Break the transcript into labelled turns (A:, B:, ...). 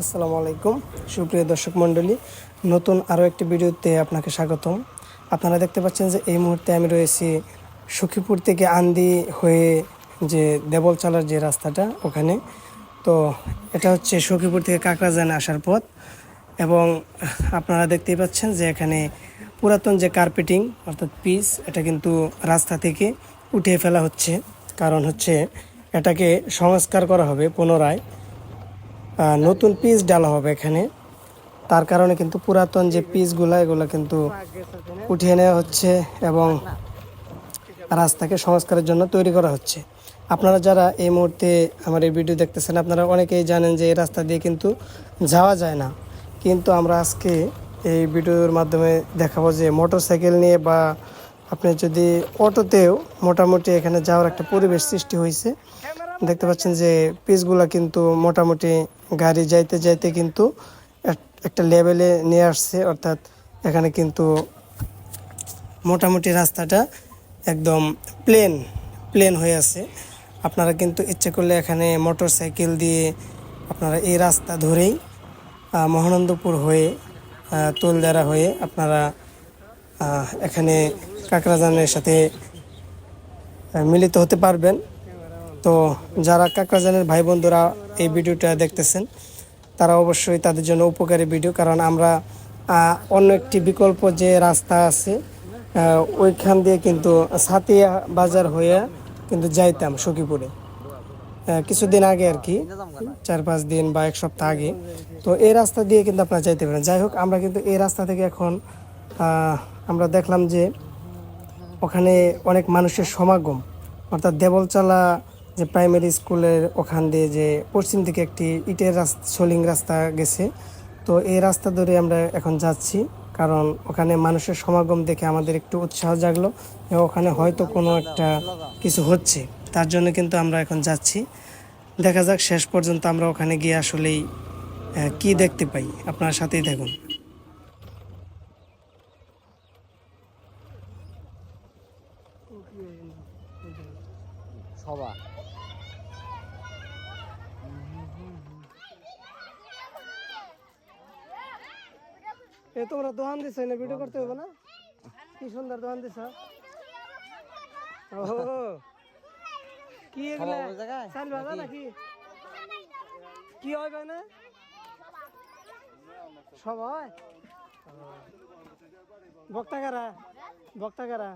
A: আসসালামু আলাইকুম। সুপ্রিয় দর্শক মণ্ডলী, নতুন আরও একটি ভিডিওতে আপনাকে স্বাগতম। আপনারা দেখতে পাচ্ছেন যে এই মুহূর্তে আমি রয়েছি সখীপুর থেকে আন্দি হয়ে যে দেবলচালার যে রাস্তাটা ওখানে। তো এটা হচ্ছে সখীপুর থেকে কাকরাজান আসার পথ এবং আপনারা দেখতেই পাচ্ছেন যে এখানে পুরাতন যে কার্পেটিং অর্থাৎ পিস এটা কিন্তু রাস্তা থেকে উঠিয়ে ফেলা হচ্ছে। কারণ হচ্ছে এটাকে সংস্কার করা হবে পুনরায়। নতুন পিস ডালা হবে এখানে। তার কারণে কিন্তু পুরাতন যে পিসগুলো এগুলো কিন্তু উঠিয়ে নেওয়া হচ্ছে এবং রাস্তাকে সংস্কারের জন্য তৈরি করা হচ্ছে। আপনারা যারা এই মুহূর্তে আমার এই ভিডিও দেখতেছেন, আপনারা অনেকেই জানেন যে এই রাস্তা দিয়ে কিন্তু যাওয়া যায় না। কিন্তু আমরা আজকে এই ভিডিওর মাধ্যমে দেখাবো যে মোটর সাইকেল নিয়ে বা আপনি যদি অটোতেও মোটামুটি এখানে যাওয়ার একটা পরিবেশ সৃষ্টি হয়েছে দেখতে পাচ্ছেন যে পিসগুলা কিন্তু মোটামুটি গাড়ি যাইতে যাইতে কিন্তু এক- একটা লেভেলে নিয়ে আসছে, অর্থাৎ এখানে কিন্তু মোটামুটি রাস্তাটা একদম প্লেন প্লেন হয়ে আছে। আপনারা কিন্তু ইচ্ছে করলে এখানে মোটর সাইকেল দিয়ে আপনারা এই রাস্তা ধরেই মহানন্দপুর হয়ে তোলদারা হয়ে আপনারা এখানে কাকরাজানের সাথে মিলিত হতে পারবেন। তো যারা কাকরাজানের ভাই বন্ধুরা এই ভিডিওটা দেখতেছেন, তারা অবশ্যই তাদের জন্য উপকারী ভিডিও, কারণ আমরা অন্য একটি বিকল্প যে রাস্তা আছে ওইখান দিয়ে কিন্তু সাতিয়া বাজার হয়ে কিন্তু যাইতাম সখীপুরে। কিছুদিন আগে আর কি, চার পাঁচ দিন বা এক সপ্তাহ আগে। তো এই রাস্তা দিয়ে কিন্তু আপনারা যাইতে পারেন। যাই হোক, আমরা কিন্তু এই রাস্তা থেকে এখন আমরা দেখলাম যে ওখানে অনেক মানুষের সমাগম, অর্থাৎ দেবলচালা যে প্রাইমারি স্কুলের ওখান দিয়ে যে পশ্চিম দিকে একটি ইটের রাস্তা, সোলিং রাস্তা গেছে। তো এই রাস্তা ধরে আমরা এখন যাচ্ছি, কারণ ওখানে মানুষের সমাগম দেখে আমাদের একটু উৎসাহ জাগলো যে ওখানে হয়তো কোনো একটা কিছু হচ্ছে। তার জন্য কিন্তু আমরা এখন যাচ্ছি। দেখা যাক শেষ পর্যন্ত আমরা ওখানে গিয়ে আসলেই কি দেখতে পাই। আপনার সাথেই দেখুন।
B: সবা
A: এ তোমরা দোকান দিছ না ভিডিও করতে হবে না? কি সুন্দর দোকান দিছ? ও কি এগুলা? চাল ভাজা নাকি? কি হয় না? সবাই বক্তা কারা? বক্তা কারা?